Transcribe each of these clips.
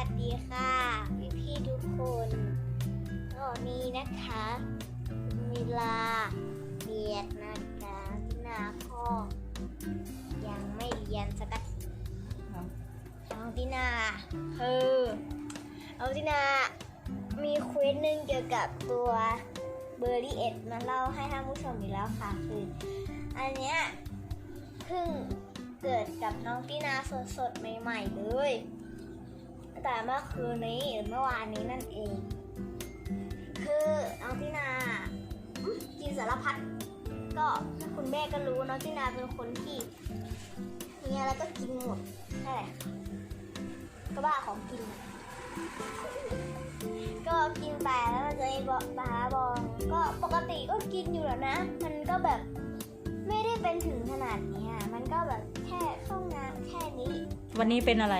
วัสดีค่ะพี่พี่ๆทุกคนก็นี้นะคะเวลาเรียนนะคะนาก็ยังไม่เรียนสักทีน้องตินาคือน้องตินา มีควิสหนึ่งเกี่ยวกับตัวเบอร์รี่เอ็ดมาเล่าให้ท่านผู้ชมอีกแล้วค่ะ คือ อันเนี้ยเพิ่งเกิดกับน้องตินาสดๆ ใหม่ ๆ เลย แต่เมื่อคืนนี้หรือเมื่อวานนี้นั่นเอง คือน้องตินากินสารพัดก็คุณแม่ก็รู้น้องตินาเป็นคนที่มีอะไรก็กินหมดใช่แหละก็บ้าของกิน ก็กินไปแล้วมันจะมีบบ้าบองก็ปกติก็กินอยู่แล้วนะ มันก็แบบไม่ได้เป็นถึงขนาดนี้มันก็แบบแค่เข้าน้ำแค่นี้ วันนี้เป็นอะไร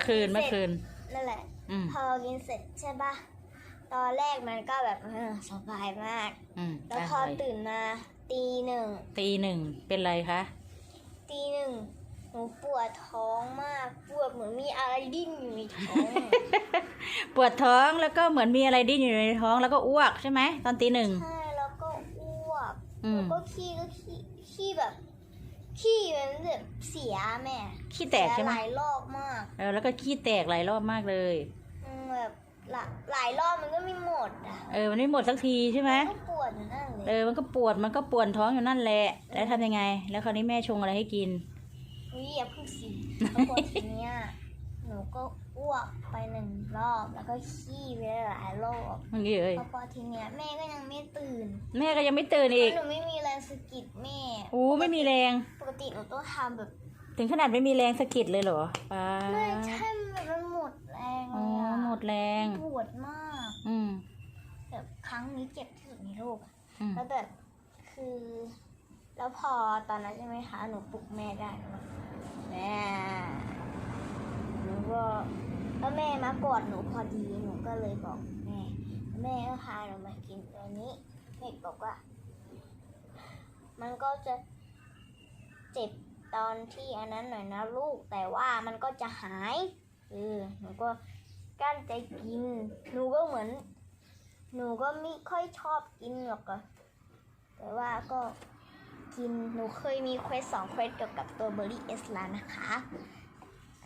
อเมื่อคืนกิเมื่อสร็จคืน นั่นแหละ อืม พอกินเสร็จใช่ปะตอนแรกมันก็แบบเออสบายมาก อืมแล้วพออะไรตื่นมาตีหนึ่งตีหนึ่งเป็นไรคะ ตีหนึ่งหนูปวดท้องมาก ปวดเหมือนมีอะไรดิ้นอยู่ในท้อง ปวดท้องแล้วก็เหมือนมีอะไรดิ้นอยู่ในท้องแล้วก็อ้วกใช่ไหมตอนตีหนึ่ง ใช่ แล้วก็อ้วกอืม แล้วก็ขี้ก็ขี้ขี้แบบ ขี้มันแบบเสียแม่ขี้แตกใช่ไหมหลายรอบมากเออแล้วก็ขี้แตกหลายรอบมากเลยอืมแบบหลายหลายรอบมันก็ไม่หมดอะเออมันไม่หมดสักทีใช่ไหมก็ปวดอยู่นั่นเลยเออมันก็ปวดมันก็ปวดท้องอยู่นั่นแหละ แล้วทำยังไง แล้วคราวนี้แม่ชงอะไรให้กินอุ้ยอย่าเพึ่งสิแล้วพอทีเนี้ยหนูก็ อ้วกไปหนึ่งรอบแล้วก็ขี้ไปหลายรอบมันนี้เลยพอพอทีเนี้ยแม่ก็ยังไม่ตื่นแม่ก็ยังไม่ตื่นเพอีกราะหนูไม่มีแรงสะกิดแม่อู้ไม่มีแรง ปกติหนูต้องทำแบบถึงขนาดไม่มีแรงสะกิดเลยเหรอป้าไม่ใช่แบบมันหมดแรงอ๋เลอยอะหมดแรง ปวดมากอืมแบบครั้งนี้เจ็บที่สุดในโลกอะอืมแล้วแบบคือ แล้วพอตอนนั้นใช่ไหมคะหนูปลุกแม่ได้หนูบอกแม่ห นูก็แม่มากอดหนูพอดีหนูก็เลยบอกแม่ แม่ก็พาหนูมากินตัวนี้แม่บอกว่า มันก็จะเจ็บตอนที่อันนั้นหน่อยนะลูกแต่ว่ามันก็จะหายเออหนูก็กั้นใจกิน หนูก็เหมือน หนูก็ไม่ค่อยชอบกินหรอกอะแต่ว่าก็กิน หนูเคยมีเควสสองเควสเกี่ยวกับตัวเบอร์รี่เอสลานะคะ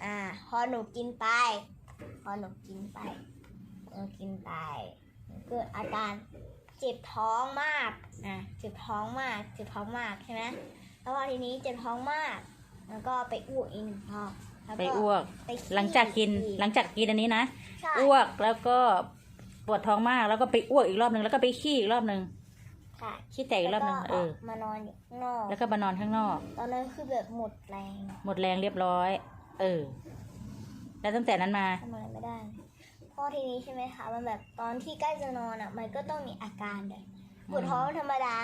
อ่า พอหนูกินไป พอหนูกินไปหนูกินไปหนูเกิดอาการเจ็บท้องมากอะเจ็บท้องมาก เจ็บท้องมากใช่ไหมแล้วพอทีนี้เจ็บท้องมาก แล้วก็ไปอ้วกอีกหนึ่งรอบแล้วไปอ้วก ไปขี้หลังจากกิน อีหลังจากกินอันนี้นะ ใช่อ้วกแล้วก็ปวดท้องมาก แล้วก็ไปอ้วกอีกรอบหนึ่งแล้วก็ไปขี้อีกรอบหนึ่งค่ะขี้แตกอีกรอบหนึ่งแล้วเอก็อมานอนอยู่ข้างนอก แล้วก็มานอนข้างนอก ตอนนั้นคือแบบหมดแรง หมดแรงเรียบร้อย เออ แล้วตั้งแต่นั้นมา ทำอะไรไม่ได้เลยพอทีนี้ใช่ไหมคะ มันแบบตอนที่ใกล้จะนอนอะ มันก็ต้องมีอาการแบบปวดท้องธรรมดา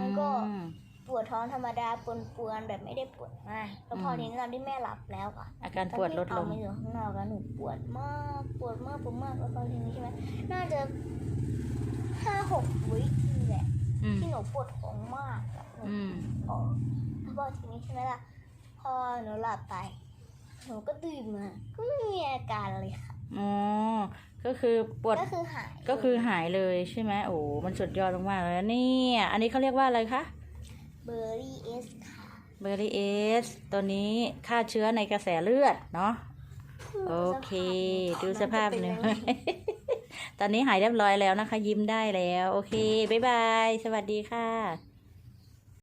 มันก็อืม ปวดท้องธรรมดาปวนปวนๆแบบไม่ได้ปวดมากแล้วพออืมทีนี้ตอนที่แม่หลับแล้วอะ อาการปวดลดลเอางมาอยู่ข้างนอกแล้วหนูปวดมากปวดมากปวดมากแล้วพอทีนี้ใช่ไหมน่าจะห้าหกวิทีแหละอืมที่หนูปวดท้องมากอะหนูอืมอ๋อแล้วพอทีนี้ใช่ไหมล่ะ พอหนูหลับไป หนูก็ตื่นมา ก็ไม่มีอาการเลยค่ะ อ๋อ ก็คือปวด ก็คือหายก็คือหายเลยใช่ไหมโอ้ มันสุดยอดมากๆเลยนะเนี่ย อันนี้เขาเรียกว่าอะไรคะ เบอร์รี่เอสค่ะ เบอร์รี่เอส ตัวนี้ฆ่าเชื้อในกระแสเลือดเนาะ โอเค ดูสภาพหนึ่งมันจะเป็นยังไงตอนนี้หายเรียบร้อยแล้วนะคะ ยิ้มได้แล้ว โอเค บ๊ายบาย สวัสดีค่ะ